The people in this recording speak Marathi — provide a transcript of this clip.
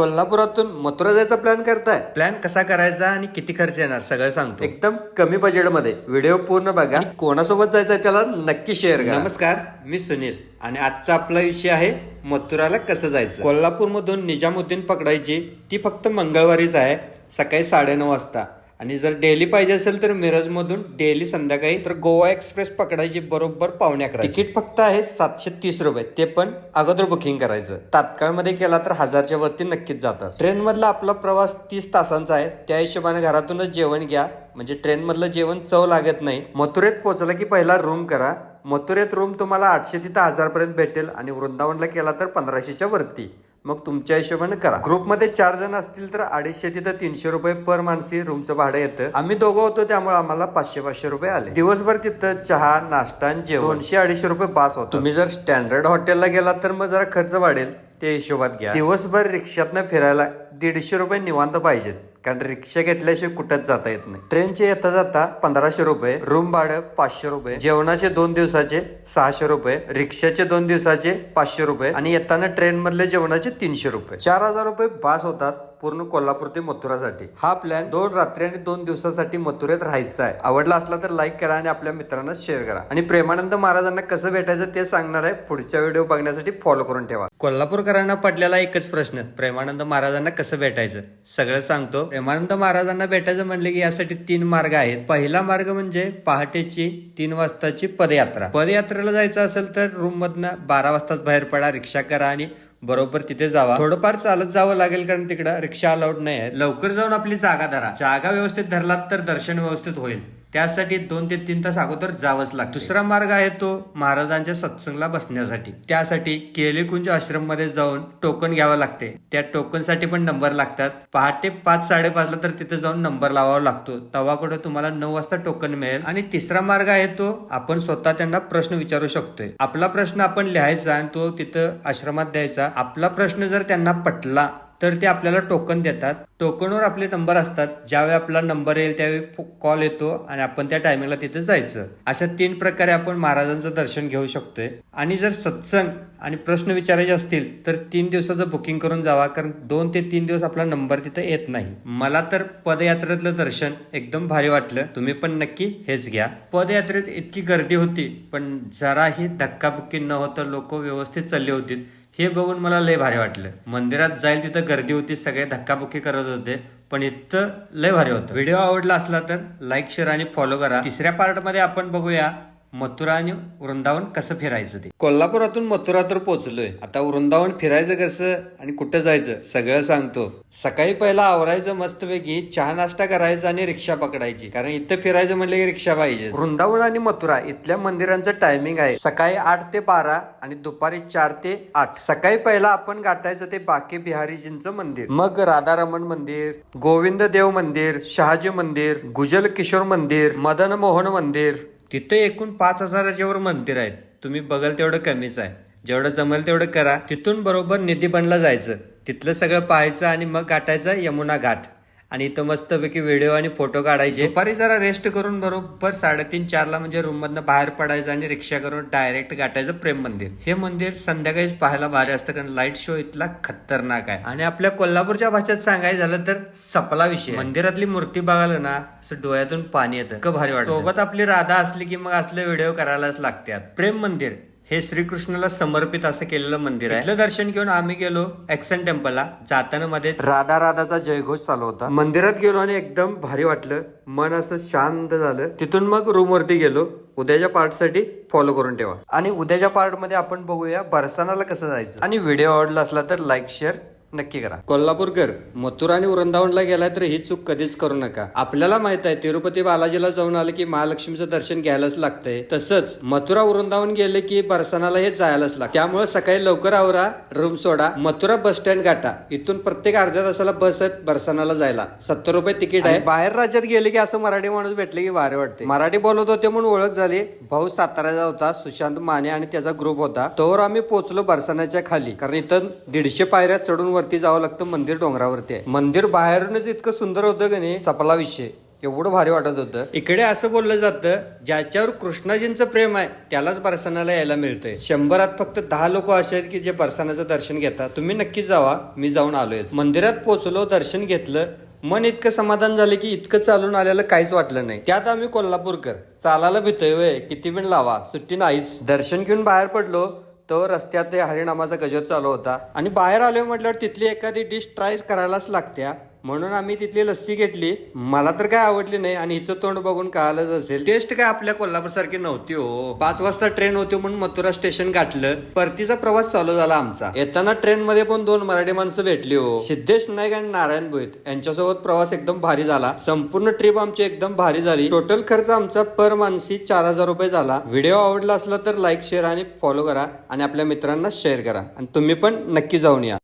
कोल्हापुरातून मथुरा जायचा प्लॅन करताय? प्लॅन कसा करायचा आणि किती खर्च येणार? सगळं सांगतो. एकदम कमी बजेटमध्ये व्हिडिओ पूर्ण बघा. कोणासोबत जायचंय त्याला नक्की शेअर करा. नमस्कार मी सुनील. आणि आजचा आपला विषय आहे मथुराला कसं जायचं? कोल्हापूरमधून निजामुद्दीन पकडायची. ती फक्त मंगळवारीच आहे. सकाळी साडेनऊ वाजता. आणि जर डेली पाहिजे असेल तर मिरजमधून डेली संध्याकाळी तर गोवा एक्सप्रेस पकडायची बरोबर पावणे अकरा तिकीट फक्त आहे सातशे तीस रुपये. ते पण अगोदर बुकिंग करायचं. तात्काळमध्ये केला तर हजारच्या वरती नक्कीच जातात. ट्रेन मधला आपला प्रवास तीस तासांचा आहे. त्या हिशोबाने घरातूनच जेवण घ्या. म्हणजे ट्रेन मधलं जेवण चव लागत नाही. मथुरेत पोहोचला की पहिला रूम करा. मथुरेत रूम तुम्हाला आठशे तिथं हजार पर्यंत भेटेल आणि वृंदावनला केला तर पंधराशेच्या वरती. मग तुमच्या हिशोबाने करा. ग्रुपमध्ये चार जण असतील तर अडीचशे तिथं तीनशे रुपये पर माणसी रूमचं भाडं येतं. आम्ही दोघं होतो त्यामुळे आम्हाला पाचशे पाचशे रुपये आले. दिवसभर तिथं चहा नाश्ता जेवण. दोनशे अडीचशे रुपये पास होतो तुम्ही जर स्टँडर्ड हॉटेलला गेला तर मग जरा खर्च वाढेल. त्या हिशोबात घ्या. दिवसभर रिक्षातनं फिरायला दीडशे रुपये निवांत पाहिजेत. कारण रिक्षा घेतल्याशिवाय कुठंच जाता येत नाही. ट्रेनचे येता जाता पंधराशे रुपये रूम भाडं पाचशे रुपये जेवणाचे दोन दिवसाचे सहाशे रुपये रिक्षाचे दोन दिवसाचे पाचशे रुपये आणि येताना ट्रेन मधले जेवणाचे तीनशे रुपये. चार हजार रुपये पास होतात पूर्ण कोल्हापूर ते मथुरासाठी. हा प्लॅन दोन रात्री आणि दोन दिवसासाठी मथुरेत राहायचा आहे. आवडला असला तर लाईक करा आणि आपल्या मित्रांना शेअर करा. आणि प्रेमानंद महाराजांना कसं भेटायचं ते सांगणार आहे. पुढच्या व्हिडिओ बघण्यासाठी फॉलो करून ठेवा. कोल्हापूरकरांना पडलेला एकच प्रश्न प्रेमानंद महाराजांना कसं भेटायचं? सगळं सांगतो. प्रेमानंद महाराजांना भेटायचं म्हणले की यासाठी तीन मार्ग आहेत. पहिला मार्ग म्हणजे पहाटेची तीन वाजताची पदयात्रा. पदयात्रेला जायचं असेल तर रूम मधनं बारा वाजताच बाहेर पडा रिक्षा करा आणि बरोबर तिथे जावा. थोडंफार चालत जावं लागेल कारण तिकडं रिक्षा अलाउड नाही आहे लवकर जाऊन आपली जागा धरा. जागा व्यवस्थित धरलात तर दर्शन व्यवस्थित होईल. त्यासाठी दोन ते तीन तास अगोदर जावंच लागतं. दुसरा मार्ग आहे तो महाराजांच्या सत्संगला बसण्यासाठी. त्यासाठी केलेकुंज आश्रममध्ये जाऊन टोकन घ्यावं लागते. त्या टोकनसाठी पण नंबर लागतात. पहाटे पाच साडेपाचला तर तिथे जाऊन नंबर लावावा लागतो. तेव्हा कुठे तुम्हाला नऊ वाजता टोकन मिळेल. आणि तिसरा मार्ग आहे तो आपण स्वतः त्यांना प्रश्न विचारू शकतोय. आपला प्रश्न आपण लिहायचा आणि तो तिथं आश्रमात द्यायचा. आपला प्रश्न जर त्यांना पटला तर ते आपल्याला टोकन देतात. टोकनवर आपले नंबर असतात. ज्यावेळी आपला नंबर येईल त्यावेळी कॉल येतो आणि आपण त्या टायमिंगला तिथे जायचं. अशा तीन प्रकारे आपण महाराजांचं दर्शन घेऊ शकतोय. आणि जर सत्संग आणि प्रश्न विचारायचे असतील तर तीन दिवसाचं बुकिंग करून जावा. कारण दोन ते तीन दिवस आपला नंबर तिथे येत नाही. मला तर पदयात्रेतलं दर्शन एकदम भारी वाटलं. तुम्ही पण नक्की हेच घ्या. पदयात्रेत इतकी गर्दी होती पण जराही धक्काबुक्की न होता लोक व्यवस्थित चालले होते हे बघून मला लय भारी वाटलं. मंदिरात जाईल तिथं गर्दी होती सगळे धक्काबुक्की करत होते पण इथं लय भारी होतं. व्हिडिओ आवडला असला तर लाईक शेअर आणि फॉलो करा. तिसऱ्या पार्टमध्ये आपण बघूया मथुरा आणि वृंदावन कसं फिरायचं ते? कोल्हापुरातून मथुरा तर पोहोचलोय आता वृंदावन फिरायचं कसं आणि कुठं जायचं सगळं सांगतो. सकाळी पहिला आवरायचं मस्तपैकी चहा नाश्ता करायचा आणि रिक्षा पकडायची. कारण इथं फिरायचं म्हणलं की रिक्षा पाहिजे. वृंदावन आणि मथुरा इथल्या मंदिरांचं टायमिंग आहे. सकाळी आठ ते बारा आणि दुपारी चार ते आठ. सकाळी पहिला आपण गाठायचं ते बाके बिहारीजींचं मंदिर. मग राधारमण मंदिर गोविंद देव मंदिर शहाजी मंदिर गुजल किशोर मंदिर मदन मोहन मंदिर तिथं एकूण पाच हजाराच्या वर मंदिर आहेत. तुम्ही बघाल तेवढं कमीच आहे. जेवढं जमेल तेवढं करा. तिथून बरोबर निधी बनला जायचं. तिथलं सगळं पाहायचं आणि मग गाठायचं यमुना घाट. आणि इथं मस्तपैकी व्हिडिओ आणि फोटो काढायचे. दुपारी जरा रेस्ट करून बरोबर साडेतीन चारला म्हणजे रूम मधनं बाहेर पडायचं आणि रिक्षा करून डायरेक्ट गाठायचं प्रेम मंदिर. हे मंदिर संध्याकाळीच पाहायला भारी असतं कारण लाइट शो इथला खतरनाक आहे. आणि आपल्या कोल्हापूरच्या भाषेत सांगायचं झालं तर सपला विषय. मंदिरातली मूर्ती बघायला ना असं डोळ्यातून पाणी येतं. क भारी वाटतं. सोबत आपली राधा असली की मग असले व्हिडिओ करायलाच लागतात. प्रेम मंदिर. हे श्रीकृष्णाला समर्पित असं केलेलं मंदिर आहे. इथलं दर्शन घेऊन आम्ही गेलो एक्सन टेम्पलला. जाताना मध्ये राधा राधाचा जयघोष चालू होता. मंदिरात गेलो आणि एकदम भारी वाटलं. मन असं शांत झालं. तिथून मग रूम वरती गेलो. उद्याच्या पार्टसाठी फॉलो करून ठेवा. आणि उद्याच्या पार्टमध्ये आपण बघूया बरसानाला कसं जायचं. आणि व्हिडिओ आवडला असला तर लाईक शेअर नक्की करा. कोल्हापूरकर मथुरा आणि वृंदावनला गेलाय तर ही चूक कधीच करू नका. आपल्याला माहीत आहे तिरुपती बालाजीला जाऊन आलं की महालक्ष्मीचं दर्शन घ्यायलाच लागतंय. तसंच मथुरा वृंदावन गेले की बरसानाला हे जायलाच लागतं. त्यामुळे सकाळी लवकर आवरा रूम सोडा. मथुरा बस स्टँड गाठा. इथून प्रत्येक अर्ध्या तासाला बस आहेत बरसानाला जायला. सत्तर रुपये तिकीट आहे. बाहेर राज्यात गेले की असं मराठी माणूस भेटले की भारी वाटते. मराठी बोलत होते म्हणून ओळख झाली. भाऊ साताऱ्याचा होता सुशांत माने आणि त्याचा ग्रुप होता. तोवर आम्ही पोहोचलो बरसानाच्या खाली. कारण इथं दीडशे पायऱ्या चढून वरती जावं लागतं मंदिर डोंगरावरती आहे. मंदिर बाहेरूनच इतकं सुंदर होतं की नाही सपला विषय. एवढं भारी वाटत होतं. इकडे असं बोललं जातं ज्याच्यावर कृष्णाजींचं प्रेम आहे त्यालाच परसनाला यायला मिळतंय. शंभरात फक्त दहा लोक असे आहेत की जे परसनाचं दर्शन घेतात. तुम्ही नक्कीच जावा मी जाऊन आलोय मंदिरात पोहोचलो दर्शन घेतलं मन इतकं समाधान झालं की इतकं चालून आलेलं काहीच वाटलं नाही. त्यात आम्ही कोल्हापूरकर चालायला भितोय वय किती वेळ लावा सुट्टी नाहीच. दर्शन घेऊन बाहेर पडलो तो रस्त्यात ते गजर चालू होता. आणि बाहेर आलो म्हटल्यावर तिथली एखादी डिश ट्राय करायलाच लागत्या. म्हणून आम्ही तिथली लस्सी घेतली. मला तर काय आवडली नाही आणि हिचं तोंड बघून कळालंच असेल. टेस्ट काय आपल्या कोल्हापूर सारखी नव्हती हो. पाच वाजता ट्रेन होती म्हणून मथुरा स्टेशन गाठलं. परतीचा प्रवास चालू झाला आमचा. येताना ट्रेन मध्ये पण दोन मराठी माणसं भेटली हो. सिद्धेश नाईक आणि नारायण भोईत यांच्यासोबत प्रवास एकदम भारी झाला. संपूर्ण ट्रिप आमची एकदम भारी झाली. टोटल खर्च आमचा पर मानसी चार हजार रुपये झाला. व्हिडिओ आवडला असला तर लाईक शेअर आणि फॉलो करा. आणि आपल्या मित्रांना शेअर करा. आणि तुम्ही पण नक्की जाऊन या.